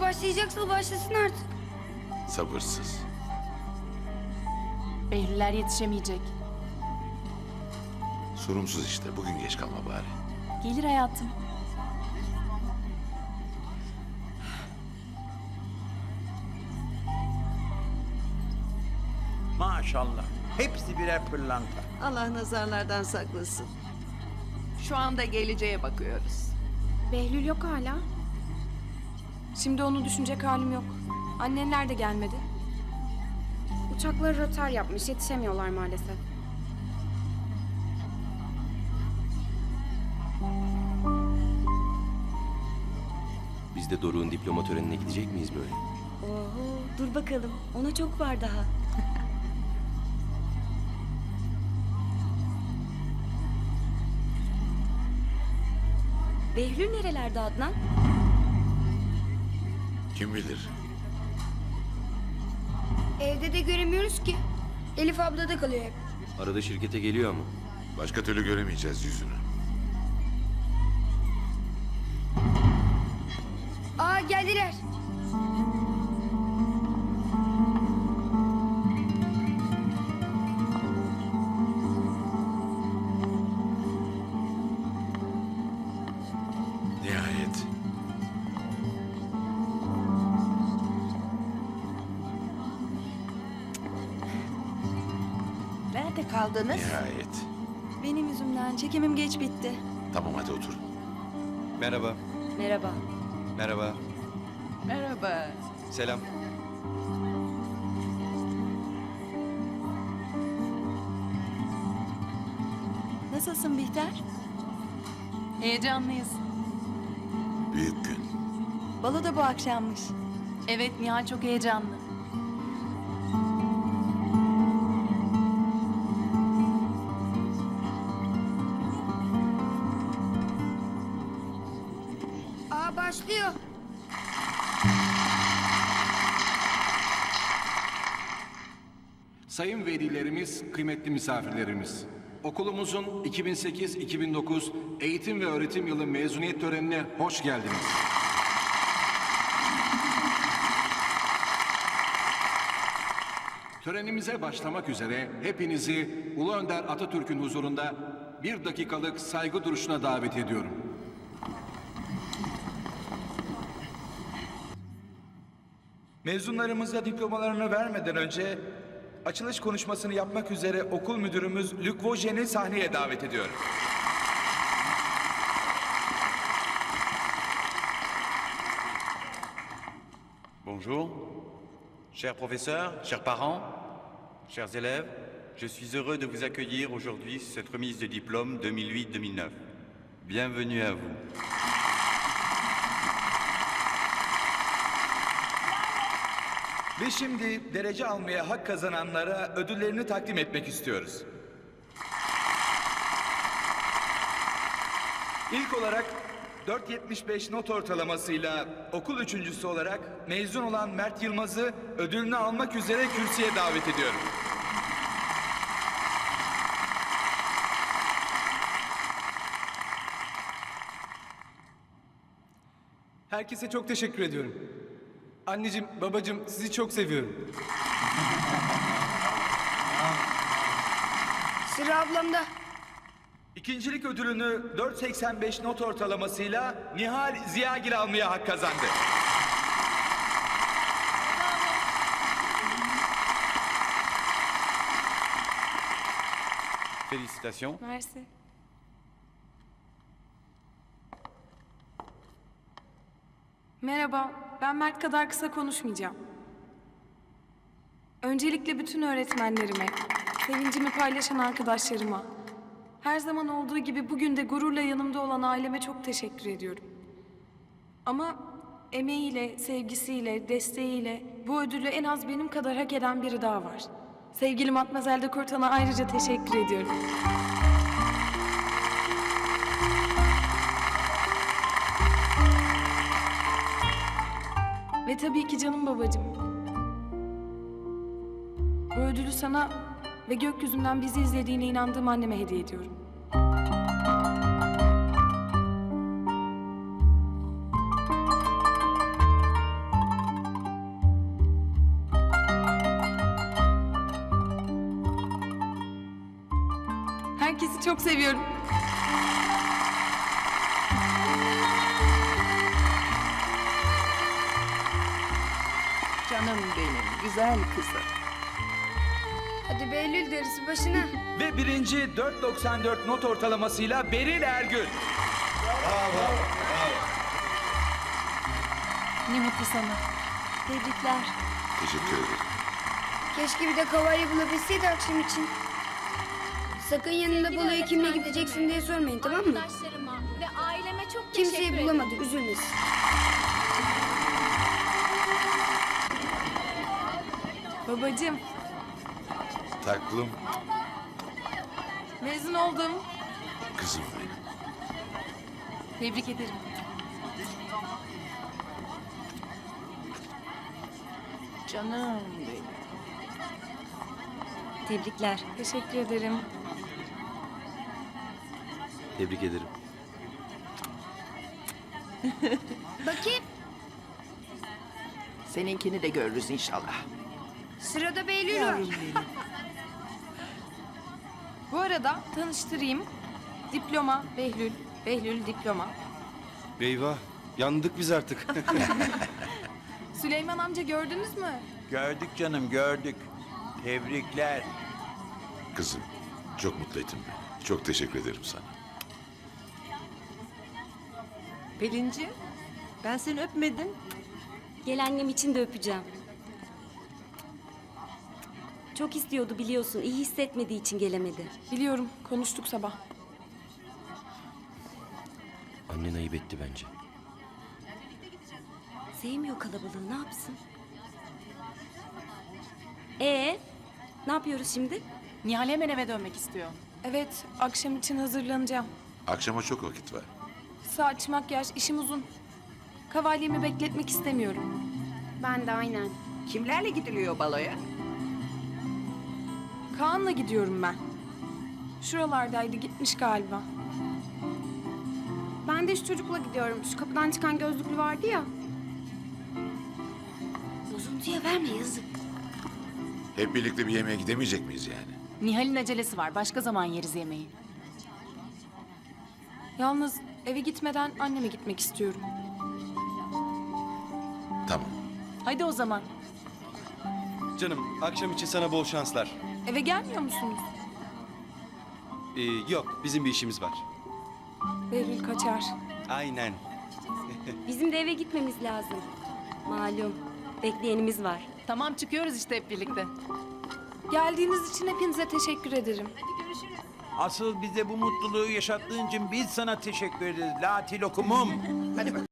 Başlayacaksa başlasın artık. Sabırsız. Behlüller yetişemeyecek. Sorumsuz işte. Bugün geç kalma bari. Gelir hayatım. Maşallah. Hepsi birer pırlanta. Allah nazarlardan saklasın. Şu anda geleceğe bakıyoruz. Behlül yok hala. Şimdi onu düşünecek halim yok. Annenler de gelmedi. Uçakları rötar yapmış, yetişemiyorlar maalesef. Biz de Doruk'un diploma törenine gidecek miyiz böyle? Oho, dur bakalım. Ona çok var daha. Behlül nerelerde Adnan? Kim bilir? Evde de göremiyoruz ki. Elif abla da kalıyor hep. Arada şirkete geliyor ama. Başka türlü göremeyeceğiz yüzünü. Aa geldiler. Nerede kaldınız? Nihayet. Benim yüzümden çekimim geç bitti. Tamam hadi otur. Merhaba. Merhaba. Merhaba. Merhaba. Selam. Nasılsın Bihter? Heyecanlıyız. Büyük gün. Balo da bu akşammış. Evet Nihal çok heyecanlı. Başlıyor. Sayın velilerimiz, kıymetli misafirlerimiz. Okulumuzun 2008-2009 eğitim ve öğretim yılı mezuniyet törenine hoş geldiniz. Törenimize başlamak üzere hepinizi Ulu Önder Atatürk'ün huzurunda bir dakikalık saygı duruşuna davet ediyorum. Bonjour, chers professeurs, chers parents, chers élèves, je suis heureux de vous accueillir aujourd'hui sur cette remise de diplôme 2008-2009. Bienvenue à vous. Ve şimdi derece almaya hak kazananlara ödüllerini takdim etmek istiyoruz. İlk olarak 4.75 not ortalamasıyla okul üçüncüsü olarak mezun olan Mert Yılmaz'ı ödülünü almak üzere kürsüye davet ediyorum. Herkese çok teşekkür ediyorum. Anneciğim, babacığım sizi çok seviyorum. Sıra ablamda. İkincilik ödülünü 4.85 not ortalamasıyla Nihal Ziyagil almaya hak kazandı. Félicitations. Mersi. Merhaba, ben Mert kadar kısa konuşmayacağım. Öncelikle bütün öğretmenlerime, sevincimi paylaşan arkadaşlarıma, her zaman olduğu gibi bugün de gururla yanımda olan aileme çok teşekkür ediyorum. Ama emeğiyle, sevgisiyle, desteğiyle bu ödülü en az benim kadar hak eden biri daha var. Sevgili Matmazel de Kurtan'a ayrıca teşekkür ediyorum. tabii ki canım babacığım. Bu ödülü sana ve gökyüzünden bizi izlediğine inandığım anneme hediye ediyorum. Herkesi çok seviyorum. Canım benim, güzel kızım. Hadi Behlül derisi başına. Ve birinci 4.94 not ortalamasıyla Beril Ergün. Ne mutlu sana. Tebrikler. Teşekkür ederim. Keşke bir de kavalye bulabilseydi akşam için. Sakın yanında baloya kimle gideceksin diye sormayın tamam mı? Arkadaşlarıma ve aileme çok Kimseyi bulamadı üzülmesin. Babacığım, Taklım mezun oldum. kızım benim. Tebrik ederim. Canım benim. Tebrikler. Teşekkür ederim. Tebrik ederim. Bakayım. Seninkini de görürüz inşallah. Sırada Behlül var. Bu arada tanıştırayım. Diploma Behlül. Behlül diploma. Eyvah. Yandık biz artık. Süleyman amca gördünüz mü? Gördük canım gördük. Tebrikler. Kızım çok mutlu ettin beni. Çok teşekkür ederim sana. Pelinci, ben seni öpmedim. Gel annem için de öpeceğim. Çok istiyordu biliyorsun. İyi hissetmediği için gelemedi. Biliyorum, konuştuk sabah. Annen ayıp etti bence. Sevmiyor kalabalığı. Ne yapsın? Ee, ne yapıyoruz şimdi? Nihal hemen eve dönmek istiyor. Evet, akşam için hazırlanacağım. Akşama çok vakit var. Saç, makyaj, işim uzun. Kavalyemi bekletmek istemiyorum. Ben de aynen. Kimlerle gidiliyor baloya? Kaan'la gidiyorum ben. Şuralardaydı, gitmiş galiba. Ben de şu çocukla gidiyorum. Şu kapıdan çıkan gözlüklü vardı ya. Bozuntuya verme yazık. Hep birlikte bir yemeğe gidemeyecek miyiz yani? Nihal'in acelesi var. Başka zaman yeriz yemeği. Yalnız eve gitmeden anneme gitmek istiyorum. Tamam. Hadi o zaman. Canım akşam için sana bol şanslar. Eve gelmiyor musunuz? Ee, yok bizim bir işimiz var. Behlül kaçar. Aynen. Bizim de eve gitmemiz lazım. Malum, bekleyenimiz var. Tamam çıkıyoruz işte hep birlikte. Geldiğiniz için hepinize teşekkür ederim. Asıl bize bu mutluluğu yaşattığın için biz sana teşekkür ederiz. Lati lokumum. Hadi bak.